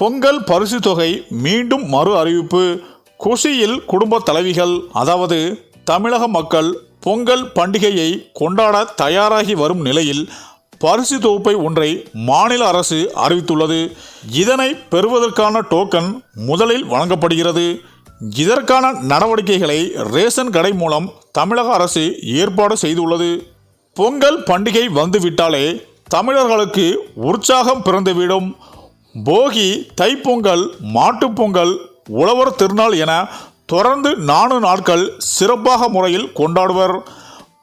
பொங்கல் பரிசு தொகை மீண்டும் மறு அறிவிப்பு. குஷியில் குடும்ப தலைவிகள் அதாவது தமிழக மக்கள் பொங்கல் பண்டிகையை கொண்டாட தயாராகி வரும் நிலையில் பரிசு தொகுப்பை ஒன்றை மாநில அரசு அறிவித்துள்ளது. இதனை பெறுவதற்கான டோக்கன் முதலில் வழங்கப்படுகிறது. இதற்கான நடவடிக்கைகளை ரேஷன் கடை மூலம் தமிழக அரசு ஏற்பாடு செய்துள்ளது. பொங்கல் பண்டிகை வந்துவிட்டாலே தமிழர்களுக்கு உற்சாகம் பிறந்துவிடும். போகி தைப்பொங்கல் மாட்டுப்பொங்கல் உழவர் திருநாள் என தொடர்ந்து நான்கு நாட்கள் சிறப்பாக முறையில் கொண்டாடுவர்.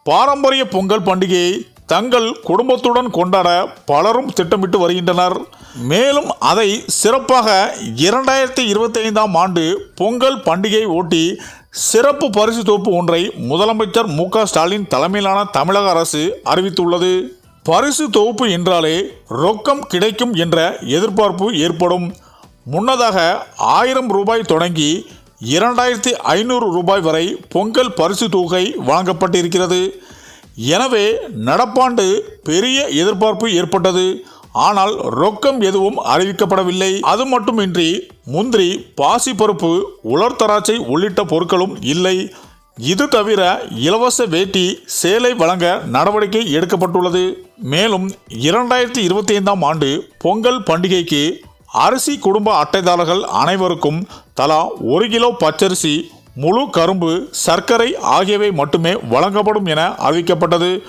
பாரம்பரிய பொங்கல் பண்டிகையை தங்கள் குடும்பத்துடன் கொண்டாட பலரும் திட்டமிட்டு வருகின்றனர். மேலும் அதை சிறப்பாக இரண்டாயிரத்தி இருபத்தைந்தாம் ஆண்டு பொங்கல் பண்டிகையை ஒட்டி சிறப்பு பரிசு தொகுப்பு ஒன்றை முதலமைச்சர் மு ஸ்டாலின் தலைமையிலான தமிழக அரசு அறிவித்துள்ளது. பரிசு தொகுப்பு என்றாலே ரொக்கம் கிடைக்கும் என்ற எதிர்பார்ப்பு ஏற்படும். முன்னதாக ஆயிரம் ரூபாய் தொடங்கி இரண்டாயிரத்தி ஐநூறு ரூபாய் வரை பொங்கல் பரிசு தொகை வழங்கப்பட்டிருக்கிறது. எனவே நடப்பாண்டு பெரிய எதிர்பார்ப்பு ஏற்பட்டது. ஆனால் ரொக்கம் எதுவும் அறிவிக்கப்படவில்லை. அது மட்டுமின்றி முந்திரி பாசிப்பருப்பு உலர் திராட்சை உள்ளிட்ட பொருட்களும் இல்லை. இது தவிர இலவச வேட்டி சேலை வழங்க நடவடிக்கை எடுக்கப்பட்டுள்ளது. மேலும் இரண்டாயிரத்தி இருபத்தி ஐந்தாம் ஆண்டு பொங்கல் பண்டிகைக்கு அரிசி குடும்ப அட்டைதாரர்கள் அனைவருக்கும் தலா ஒரு கிலோ பச்சரிசி முழு கரும்பு சர்க்கரை ஆகியவை மட்டுமே வழங்கப்படும் என அறிவிக்கப்பட்டது.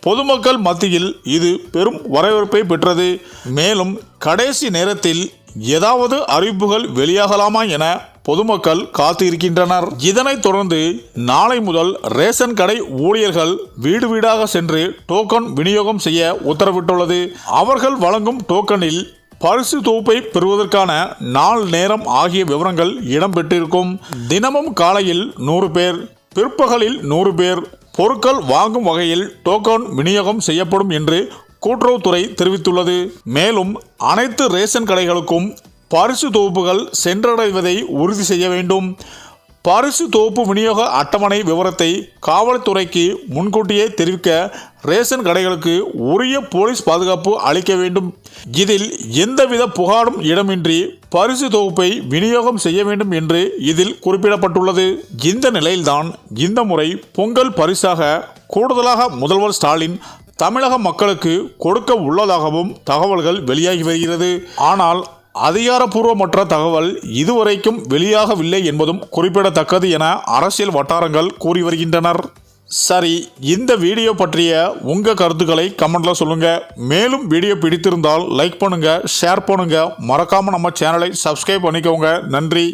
பொதுமக்கள் மத்தியில் இது பெரும் வரவேற்பை பெற்றது. மேலும் கடைசி நேரத்தில் ஏதாவது அறிவிப்புகள் வெளியாகலாமா என பொதுமக்கள் காத்திருக்கின்றனர். இதனைத் தொடர்ந்து நாளை முதல் ரேஷன் கடை ஊழியர்கள் வீடு வீடாக சென்று டோக்கன் விநியோகம் செய்ய உத்தரவிட்டுள்ளது. அவர்கள் வழங்கும் டோக்கனில் பரிசு தொகுப்பை பெறுவதற்கான நாள் நேரம் ஆகிய விவரங்கள் இடம்பெற்றிருக்கும். தினமும் காலையில் நூறு பேர் பிற்பகலில் நூறு பேர் பொருட்கள் வாங்கும் வகையில் டோக்கன் விநியோகம் செய்யப்படும் என்று கூட்டுறவுத்துறை தெரிவித்துள்ளது. மேலும் அனைத்து ரேஷன் கடைகளுக்கும் பரிசு தொகுப்புகள் சென்றடைவதை உறுதி செய்ய வேண்டும். பரிசு தொகுப்பு விநியோக அட்டவணை விவரத்தை காவல்துறைக்கு முன்கூட்டியே தெரிவிக்க ரேஷன் கடைகளுக்கு உரிய போலீஸ் பாதுகாப்பு அளிக்க வேண்டும். இதில் எந்தவித புகாரும் இடமின்றி பரிசு தொகுப்பை விநியோகம் செய்ய வேண்டும் என்று இதில் குறிப்பிடப்பட்டுள்ளது. இந்த நிலையில்தான் இந்த முறை பொங்கல் பரிசாக கூடுதலாக முதல்வர் ஸ்டாலின் தமிழக மக்களுக்கு கொடுக்க உள்ளதாகவும் தகவல்கள் வெளியாகி வருகிறது. ஆனால் அதிகாரப்பூர்வமற்ற தகவல் இதுவரைக்கும் வெளியாகவில்லை என்பதும் குறிப்பிடத்தக்கது என அரசியல் வட்டாரங்கள் கூறி வருகின்றனர். சரி இந்த வீடியோ பற்றிய உங்கள் கருத்துக்களை கமெண்டில் சொல்லுங்கள் மேலும் வீடியோ பிடித்திருந்தால் லைக் பண்ணுங்கள் ஷேர் பண்ணுங்கள் மறக்காமல் நம்ம சேனலை சப்ஸ்கிரைப் பண்ணிக்கோங்க. நன்றி.